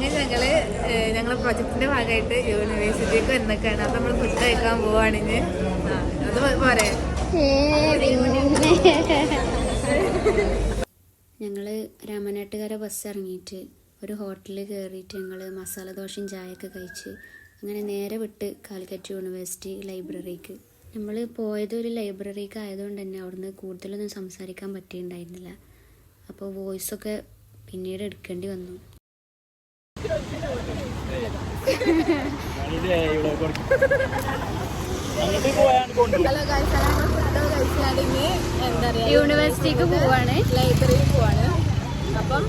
ഞങ്ങൾ ഞങ്ങളെ പ്രൊജക്ടിന്റെ ഭാഗമായിട്ട് യൂണിവേഴ്സിറ്റിക്ക് വന്നൊക്കെയാണ് അപ്പൊ നമ്മൾ ഫുഡ് കഴിക്കാൻ പോവാണിന്. അത് പോരെ. ഞങ്ങൾ രാമനാട്ടുകര ബസ് ഇറങ്ങിയിട്ട് ഒരു ഹോട്ടലിൽ കയറിയിട്ട് ഞങ്ങൾ മസാല ദോശയും ചായയൊക്കെ കഴിച്ച് അങ്ങനെ നേരെ വിട്ട് കാലിക്കറ്റ് യൂണിവേഴ്സിറ്റി ലൈബ്രറിക്ക് നമ്മൾ പോയത് ഒരു ലൈബ്രറിക്ക് ആയതുകൊണ്ട് തന്നെ അവിടുന്ന് കൂടുതലൊന്നും സംസാരിക്കാൻ പറ്റിയിട്ടുണ്ടായിരുന്നില്ല. അപ്പോൾ വോയിസൊക്കെ പിന്നീട് എടുക്കേണ്ടി വന്നു. യൂണിവേഴ്സിറ്റിക്ക് പോവാണ്. ലൈബ്രറിയിൽ പോവാണ്. അപ്പം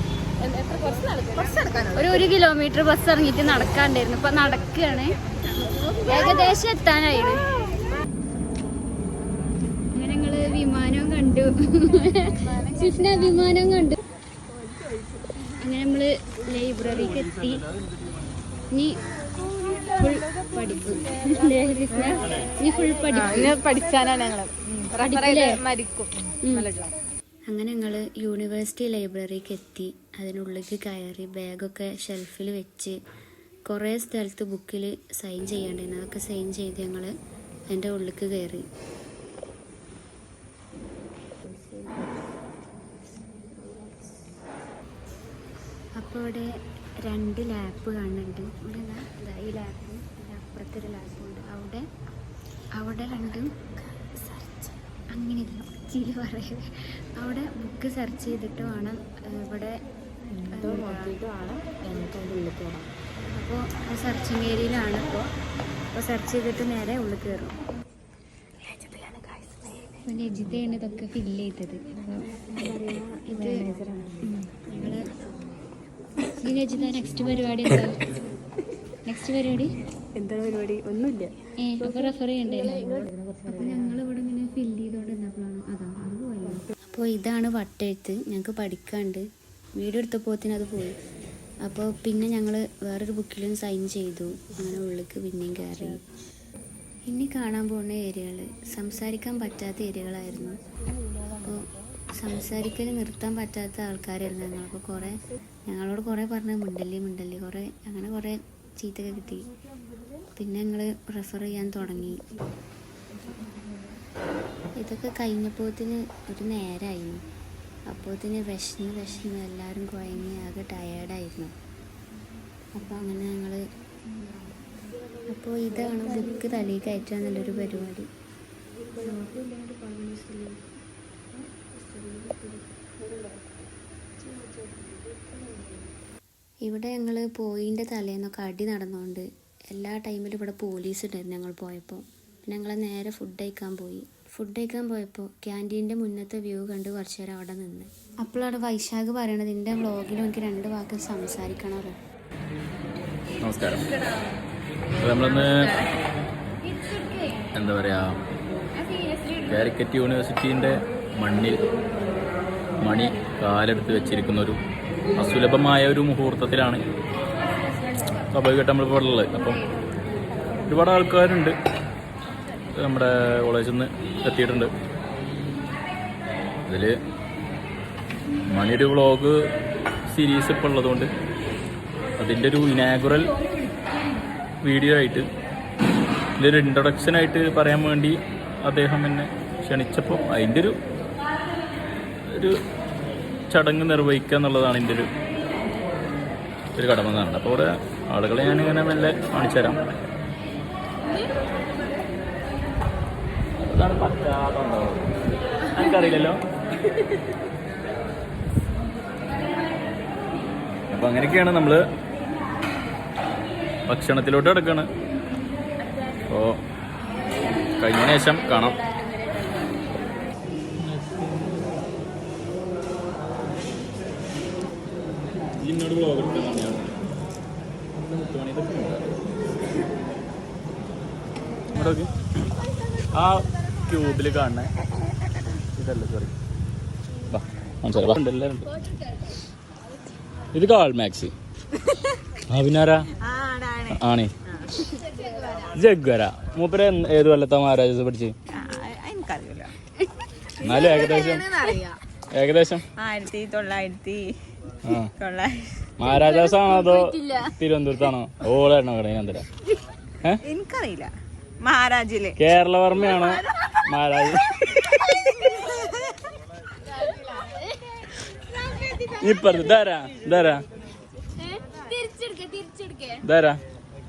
ഒരു ഒരു കിലോമീറ്റർ ബസ് ഇറങ്ങിയിട്ട് നടക്കാണ്ടായിരുന്നു. ഇപ്പൊ നടക്കുകയാണ് ഏകദേശം എത്താനായിരുന്നു അങ്ങനെ ഞങ്ങൾ വിമാനം കണ്ടു. വിമാനം കണ്ടു. അങ്ങനെ നമ്മൾ ലൈബ്രറിക്ക് എത്തി. ഇനി ഫുൾ പഠിക്കും ഇനി ഫുൾ പഠിക്കും പഠിച്ചാനാണ് ഞങ്ങൾ. മരിക്കും. അങ്ങനെ ഞങ്ങൾ യൂണിവേഴ്സിറ്റി ലൈബ്രറിക്ക് എത്തി. അതിനുള്ളിലേക്ക് കയറി ബാഗൊക്കെ ഷെൽഫിൽ വെച്ച് കുറേ സ്ഥലത്ത് ബുക്കിൽ സൈൻ ചെയ്യേണ്ടിരുന്നു അതൊക്കെ സൈൻ ചെയ്ത് ഞങ്ങൾ അതിന്റെ ഉള്ളിലേക്ക് കയറി. അപ്പോൾ അവിടെ രണ്ട് ലാപ്പ് കാണുന്നുണ്ട്. ഇവിടെ ഇതാ, ഇതാ ഈ ലാപ്പും അപ്പുറത്തൊരു ലാപ്പും ഉണ്ട്. അവിടെ അവിടെ രണ്ടും സെർച്ച് അങ്ങനെയല്ല ചില പറയുക അവിടെ ബുക്ക് സെർച്ച് ചെയ്തിട്ട് വേണം ഇവിടെ അപ്പോൾ സെർച്ചിങ് ഏരിയയിലാണ് ഇപ്പോൾ അപ്പോൾ സെർച്ച് ചെയ്തിട്ട് നേരെ ഉള്ളിൽ കയറും അപ്പോൾ രജിതയാണ് ഇതൊക്കെ ഫില്ല് ചെയ്തത്. അപ്പോൾ ഇത് ഞങ്ങൾ ഈ രജിത നെക്സ്റ്റ് പരിപാടി എന്താ? നെക്സ്റ്റ് പരിപാടി? എന്താ പരിപാടി? ഒന്നുമില്ല. ഏ അപ്പൊ റെഫർ ചെയ്യണ്ടേ അപ്പൊ ഞങ്ങൾ ഇങ്ങനെ ഫില്ല് അതാ അപ്പോൾ ഇതാണ് വട്ടെഴുത്ത്. ഞങ്ങൾക്ക് പഠിക്കാണ്ട്. വീഡിയോ എടുത്തപ്പോത്തിന് അത് പോയി. അപ്പോൾ പിന്നെ ഞങ്ങൾ വേറൊരു ബുക്കിലും സൈൻ ചെയ്തു. അങ്ങനെ ഉള്ളിലേക്ക് പിന്നെയും കയറി ഇനി കാണാൻ പോകുന്ന ഏരിയകൾ സംസാരിക്കാൻ പറ്റാത്ത ഏരിയകളായിരുന്നു. അപ്പോൾ സംസാരിക്കൽ നിർത്താൻ പറ്റാത്ത ആൾക്കാരായിരുന്നു ഞങ്ങൾക്ക് കുറേ ഞങ്ങളോട് കുറേ പറഞ്ഞ് മുണ്ടല്ലി മുണ്ടല്ലി കുറേ അങ്ങനെ കുറേ ചീത്തൊക്കെ കിട്ടി. പിന്നെ ഞങ്ങൾ റെഫർ ചെയ്യാൻ തുടങ്ങി. ഇതൊക്കെ കഴിഞ്ഞപ്പോത്തിന് ഒരു നേരമായിരുന്നു അപ്പോത്തിന് വിശന്ന് വിശന്ന് എല്ലാവരും കുഴങ്ങി ആകെ ടയേർഡായിരുന്നു അപ്പോൾ അങ്ങനെ ഞങ്ങൾ അപ്പോൾ ഇതാണ് ബുക്ക് തലയിൽ കയറ്റുക എന്നുള്ളൊരു പരിപാടി. ഇവിടെ ഞങ്ങൾ പോയിന്റെ തലേന്നൊക്കെ അടി നടന്നുകൊണ്ട് എല്ലാ ടൈമിലും ഇവിടെ പോലീസ് ഉണ്ടായിരുന്നു ഞങ്ങൾ പോയപ്പോൾ പിന്നെ ഞങ്ങൾ നേരെ ഫുഡ് കഴിക്കാൻ പോയി. ഫുഡ് കഴിക്കാൻ പോയപ്പോൾ ക്യാന്റീന്റെ മുന്നത്തെ വ്യൂ കണ്ട് കുറച്ച് നേരം അവിടെ നിന്ന്. അപ്പോഴാണ് വൈശാഖ് പറയണത് എന്റെ വ്ളോഗിൽ എനിക്ക് രണ്ട് വാക്ക് സംസാരിക്കണമല്ലോ. നമസ്കാരം. എന്താ പറയുക കാലിക്കറ്റ് യൂണിവേഴ്സിറ്റീന്റെ മണ്ണിൽ മണി കാലെടുത്ത് വെച്ചിരിക്കുന്ന ഒരു അസുലഭമായ ഒരു മുഹൂർത്തത്തിലാണ് സ്വാഭാവികമായിട്ട് നമ്മളിപ്പോൾ ഉള്ളത്. അപ്പം ഒരുപാട് ആൾക്കാരുണ്ട്. നമ്മുടെ കോളേജിൽ നിന്ന് എത്തിയിട്ടുണ്ട്. അതിൽ മണിയുടെ വ്ളോഗ് സീരീസ് ഇപ്പോൾ ഉള്ളതുകൊണ്ട് അതിന്റെ ഒരു ഇനാഗുറൽ വീഡിയോ ആയിട്ട് ഇതിന്റെ ഒരു ഇൻട്രൊഡക്ഷനായിട്ട് പറയാൻ വേണ്ടി അദ്ദേഹം എന്നെ ക്ഷണിച്ചപ്പോൾ അതിന്റെ ഒരു ഒരു ചടങ്ങ് നിർവഹിക്കുക എന്നുള്ളതാണ് എന്റെ ഒരു ഒരു കടമ എന്നാണ് അപ്പോൾ ഇവിടെ ആളുകളെ ഞാനിങ്ങനെ മെല്ലെ കാണിച്ചു തരാം. അതാണ് പറ്റാതുണ്ടാവും എനിക്കറിയില്ലല്ലോ. അപ്പോൾ അങ്ങനെയൊക്കെയാണ് നമ്മൾ ഭക്ഷണത്തിലോട്ട് കിടക്കാണ്. അപ്പോൾ കഴിഞ്ഞ ശേഷം കാണാം. ഇന്നോട് ബ്ലോഗ് ആ ക്യൂബിൽ കാണണേ ഇതല്ല സോറി ഇത് കാൾ മാക്സി. അഭിനാരാ ആണേ ജഗ്വര. മൂപ്പര ഏത് കൊല്ലത്താ മഹാരാജാസ് പഠിച്ച്? എന്നാലും ഏകദേശം. അറിയാം. ഏകദേശം. ആയിരത്തി തൊള്ളായിരത്തി ആ. ആണോ മഹാരാജാസാണോ അതോ തിരുവനന്തപുരത്താണോ? ഓളാണോ കടയിനന്തര എനിക്കറിയില്ല. മഹാരാജിൽ. കേരളവർമ്മയാണോ? മഹാരാജ. ഇപ്പറത്ത് ധാരാ ധാരാ ധാരാ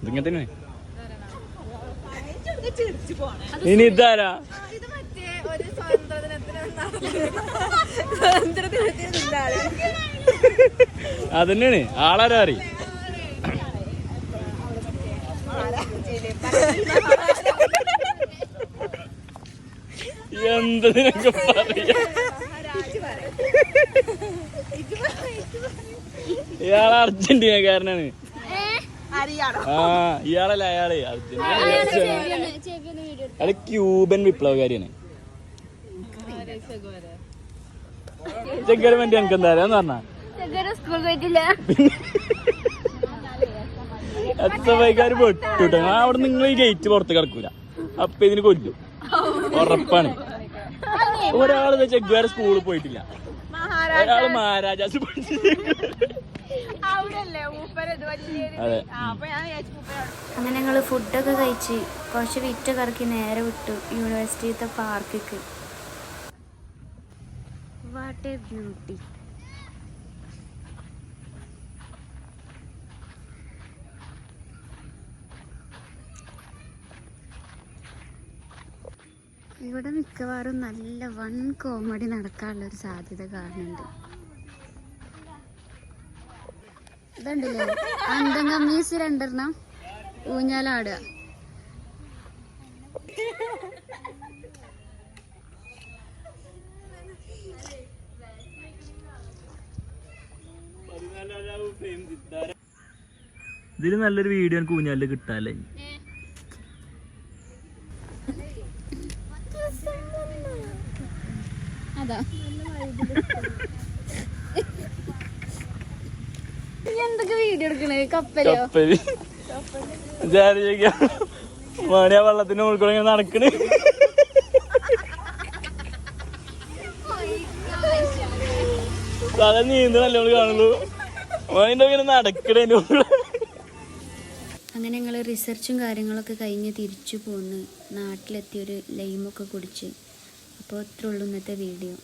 ഇതിങ്ങനെ തന്നെ ഇനി ഇതാരാ? അതന്നെയാണ്. ആളാരാ അറി എന്തതിനൊക്കെ പറയാ? അർജന്റീനക്കാരനാണ് അറിയാണോ ആ ഇയാളല്ല അയാൾ. അർജന്റീന അയാൾ ക്യൂബൻ വിപ്ലവകാരിയാണ്. ചെക്കര വേണ്ടി എനിക്ക് എന്താ പറഞ്ഞാ? പൊട്ടുട്ടോ ഞാൻ അവിടെ നിങ്ങൾ ഈ ഗേറ്റ് പുറത്ത് കിടക്കൂല അപ്പൊ ഇതിന് കൊല്ലു. ഉറപ്പാണ്. ഒരാൾ ചെക്കുകാരെ സ്കൂളിൽ പോയിട്ടില്ല. ഒരാൾ മഹാരാജാസ് അതെ. അങ്ങനെ ഞങ്ങൾ ഫുഡൊക്കെ കഴിച്ച് കുറച്ച് വിറ്റ് കറക്കി നേരെ വിട്ടു യൂണിവേഴ്സിറ്റിത്തെ പാർക്കിക്ക് വാട്ട് എ ബ്യൂട്ടി ഇവിടെ മിക്കവാറും നല്ല വൺ കോമഡി നടക്കാനുള്ള ഒരു സാധ്യത കാണുന്നുണ്ട്. ഇതുണ്ടല്ലേ? അന്തം കമ്മീസ് രണ്ടെണ്ണം. ഊഞ്ഞാലാടുക. ഇതിൽ നല്ലൊരു വീഡിയോ എനിക്ക് ഊഞ്ഞാലിൽ കിട്ടാല്ലേ എന്തൊക്കെ വീഡിയോ എടുക്കണേ? കപ്പലോ? കപ്പൽ. വിചാരിക്കാം മണിയാ വെള്ളത്തിന്റെ മുകളിൽ കൂടെ നടക്കണ്. തല നീന്തണല്ലേ നമ്മൾ കാണുള്ളൂ. അങ്ങനെ ഞങ്ങൾ റിസർച്ചും കാര്യങ്ങളൊക്കെ കഴിഞ്ഞ് തിരിച്ചു പോന്ന്. നാട്ടിലെത്തിയൊരു ലൈമൊക്കെ കുടിച്ച്. അപ്പോൾ അത്രയുള്ളൂ ഇന്നത്തെ വീഡിയോ